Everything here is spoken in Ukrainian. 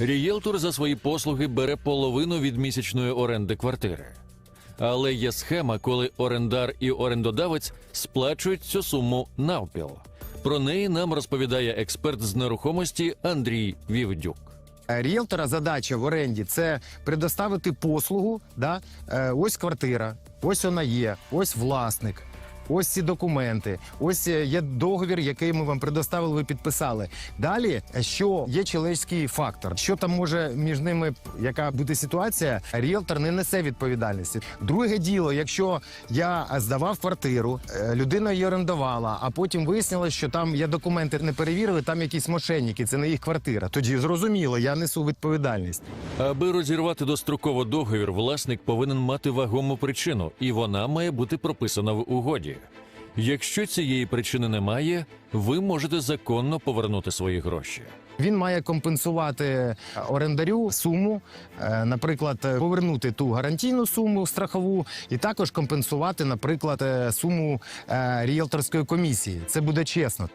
Рієлтор за свої послуги бере половину від місячної оренди квартири. Але є схема, коли орендар і орендодавець сплачують цю суму навпіл. Про неї нам розповідає експерт з нерухомості Андрій Вівдюк. Е, Ріелтора задача в оренді це предоставити послугу. Да? Е, ось квартира, ось вона є, ось власник. Ось ці документи, ось е, є договір, який ми вам предоставили, ви підписали. Далі, е, що є чоловічський фактор, що там може між ними, яка буде ситуація, ріелтор не несе відповідальності. Друге діло, якщо я здавав квартиру, е, людина її орендувала, а потім вияснилось, що там я документи не перевірили, там якісь мошенники, це не їх квартира. Тоді зрозуміло, я несу відповідальність. Аби розірвати достроково договір, власник повинен мати вагому причину, і вона має бути прописана в угоді. Якщо цієї причини немає, ви можете законно повернути свої гроші. Він має компенсувати орендарю суму, е, наприклад, е, повернути ту гарантійну суму страхову, і також компенсувати, наприклад, е, суму е, ріелторської комісії. Це буде чесно.